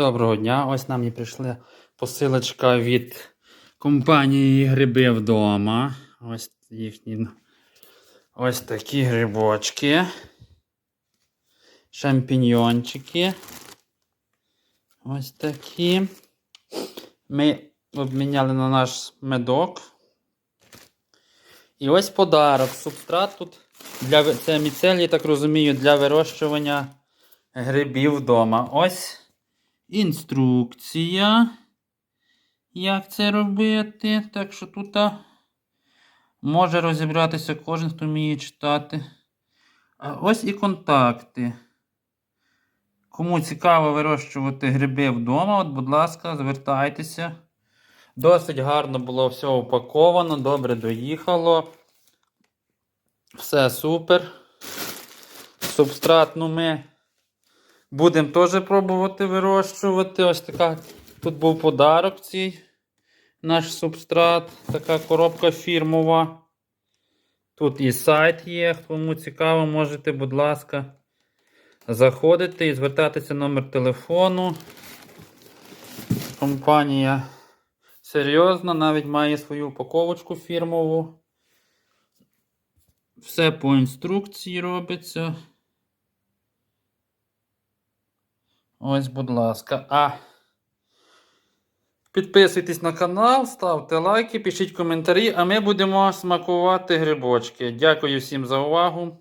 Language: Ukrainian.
Доброго дня. Ось нам і прийшла посилочка від компанії Гриби вдома. Ось їхні ось такі грибочки. Шампіньйончики. Ось такі. Ми обміняли на наш медок. І ось подарок. Субстрат тут для це міцелій, так розумію, для вирощування грибів вдома. Ось інструкція. Як це робити? Так що тут може розібратися кожен, хто вміє читати. А ось і контакти. Кому цікаво вирощувати гриби вдома, от, будь ласка, звертайтеся. Досить гарно було все упаковано, добре доїхало. Все супер. Субстрат, ну ми будемо теж пробувати вирощувати. Ось така. Тут був подарок цей наш субстрат. Така коробка фірмова. Тут і сайт є. Кому цікаво, можете, будь ласка, заходити і звертатися номер телефону. Компанія серйозна, навіть має свою упаковочку фірмову. Все по інструкції робиться. Ось, будь ласка. А. Підписуйтесь на канал, ставте лайки, пишіть коментарі, а ми будемо смакувати грибочки. Дякую всім за увагу.